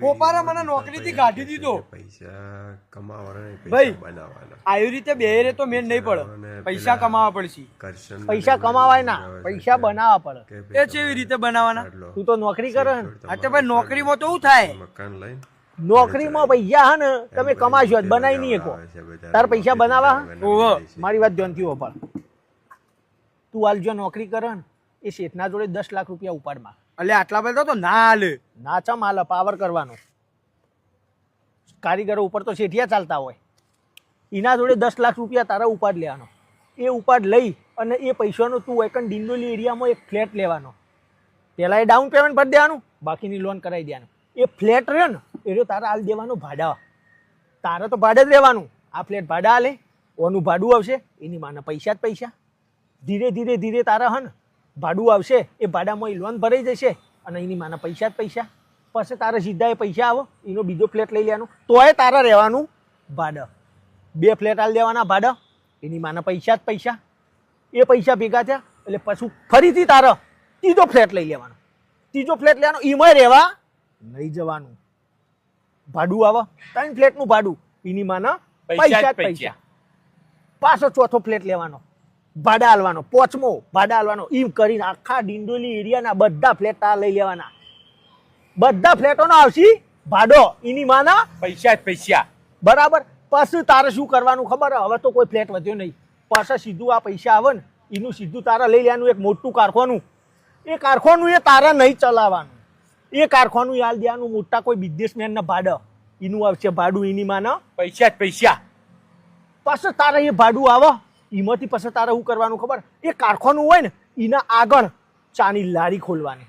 પોપારે મને નોકરીથી કાઢી દીધો. પૈસા કમાવાના ભાઈ. બનાવવાના. આવી રીતે બેરે તો મેન નહીં પડે. પૈસા કમાવા પડશે. પૈસા કમાવાય ના પૈસા બનાવવા પડે. એ કેવી રીતે બનાવવાના. તું તો નોકરી કરે ને. તો ભાઈ નોકરીમાં તો શું થાય. મકાન લઈને નોકરીમાં પૈસા હે ને તમે કમાશો બનાવી નહીં શકો. તાર પૈસા બનાવવા ઓહો. મારી વાત ધ્યાનથી હોપાડ તું હાલ જો નોકરી કરે ને એ શેઠના જોડે દસ લાખ રૂપિયા ઉપાડમાં. એટલે આટલા બધા તો ના હાલે ના, ચમ હાલે પાવર કરવાનો. કારીગરો ઉપર તો શેઠિયા ચાલતા હોય. એના જોડે દસ લાખ રૂપિયા તારા ઉપાડ લેવાનો. એ ઉપાડ લઈ અને એ પૈસાનો તું એકન ડિંડોલી એરિયામાં એક ફ્લેટ લેવાનો. પહેલાં એ ડાઉન પેમેન્ટ ભરી દેવાનું, બાકીની લોન કરાવી દેવાનું. એ ફ્લેટ રહ્યો ને, એ રહ્યો તારા હાલ દેવાનો ભાડા. તારે તો ભાડે જ રહેવાનું. આ ફ્લેટ ભાડા હાલે, ઓનું ભાડું આવશે, એની માને પૈસા જ પૈસા. ધીરે ધીરે ધીરે તારા હન ભાડું આવશે એ ભાડામાં એ લોન ભરાઈ જશે અને એની માના પૈસા જ પૈસા. પછી તારે સીધા એ પૈસા આવો એનો બીજો ફ્લેટ લઈ લેવાનું. તોય તારે રહેવાનું ભાડા. બે ફ્લેટ આલ દેવાના ભાડા એની માના પૈસા જ પૈસા. એ પૈસા ભેગા થયા એટલે પછી ફરીથી તારે ત્રીજો ફ્લેટ લઈ લેવાનો. ત્રીજો ફ્લેટ લેવાનો એમાંય રહેવા નહીં જવાનું. ભાડું આવે ત્રણ ફ્લેટનું ભાડું એની માના પૈસા પૈસા જ પૈસા. પાછો ચોથો ફ્લેટ લેવાનો. ભાડા હાલવાનો પોચમો ભાડા હાલવાનો. એમ કરીને આખા ડિંડોલી એરિયાના બધા ફ્લેટ લઈ લેવાના. બધા ફ્લેટોનો આવશે ભાડો એની માના પૈસા જ પૈસા. બરાબર. પછી તારે શું કરવાનું ખબર? હવે તો કોઈ ફ્લેટ વધ્યો નહીં. પાછા સીધું આ પૈસા આવે ને એનું સીધું તારા લઈ લેવાનું એક મોટું કારખાનું. એ કારખાનું એ તારા નહીં ચલાવવાનું. એ કારખાનું યાદ દેવાનું મોટા કોઈ બિઝનેસમેનના ભાડે. એનું આવશે ભાડું એની માના પૈસા જ પૈસા. પાછું તારે એ ભાડું આવે. એમાંથી પછી તારે શું કરવાનું ખબર? એ કારખાનું હોય ને એના આગળ ચાની લારી ખોલવાની.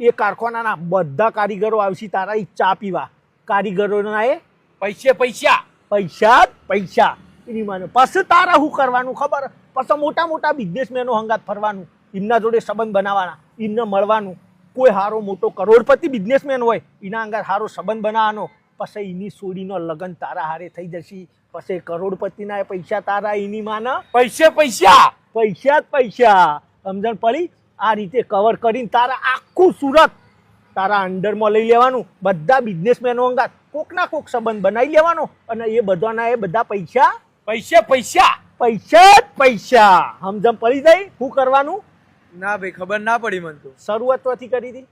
એ કારખાનાના બધા કારીગરો આવશે તારા એ ચા પીવા. કારીગરોના એ પૈસે પૈસા. પૈસા પૈસા. એની માને પછી તારે શું કરવાનું ખબર? પછી મોટા મોટા બિઝનેસમેનો હંગાત ફરવાનું એમના જોડે સંબંધ બનાવવાના એમને મળવાનું. કોઈ હારો મોટો કરોડપતિ બિઝનેસમેન હોય એના અંગાત હારો સંબંધ બનાવવાનો. પછી એની સોડીનો લગ્ન તારા હારે થઈ જશે. પછી કરોડપતિના એ પૈસા તારા એની માના. પૈસે પૈસા? પૈસા જ પૈસા. સમજણ પડી? આ રીતે કવર કરીને તારા આખું સુરત તારા અંડરમાં લઈ લેવાનું. બધા બિઝનેસમેનો અંગાત કોકના કોક સંબંધ બનાવી લેવાનો. અને એ બધાના એ બધા પૈસા પૈસે પૈસા? પૈસા જ પૈસા. સમજણ પડી જાય શું કરવાનું? ના ભાઈ ખબર ના પડી મને તો. શરૂઆત નથી કરી હતી.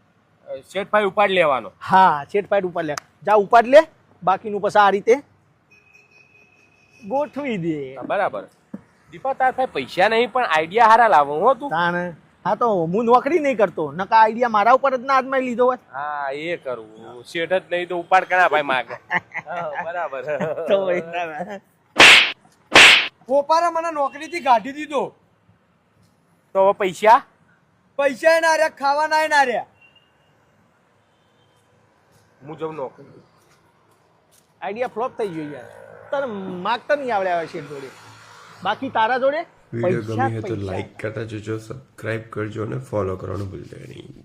શેઠભાઈ ઉપાડ લેવાનો. હા શેઠભાઈ ઉપાડ ઉપર લે. જા ઉપાડ લે. બાકીનું પછી આ રીતે ગોઠવી દે. બરાબર. દીપા તાર પાસે પૈસા નહીં પણ આઈડિયા હારા લાવો હો તું તાણે. હા તો હું નોકરી નહીં કરતો. નકા આઈડિયા મારા ઉપર જ ના હાથમાં લીધો હોય હા એ કરવું શેઠ જ નહીં તો ઉપાડ કરા ભાઈ માગે? બરાબર. તો પોપારે મને નોકરીથી કાઢી દીધો. તો પૈસા? પૈસા ના રહ્યા ખાવાના ના રહ્યા. જઉં નોકરી આઈડિયા ફ્લોપ થઈ ગયો યાર. તને માગતા નહીં આવડે આવે છે જોડે. બાકી તારા જોડે વીડિયો પૈસા ગમી હોય તો લાઈક કરતા જજો સબસ્ક્રાઇબ કરજો અને ફોલો કરવાનું ભૂલતા નહીં.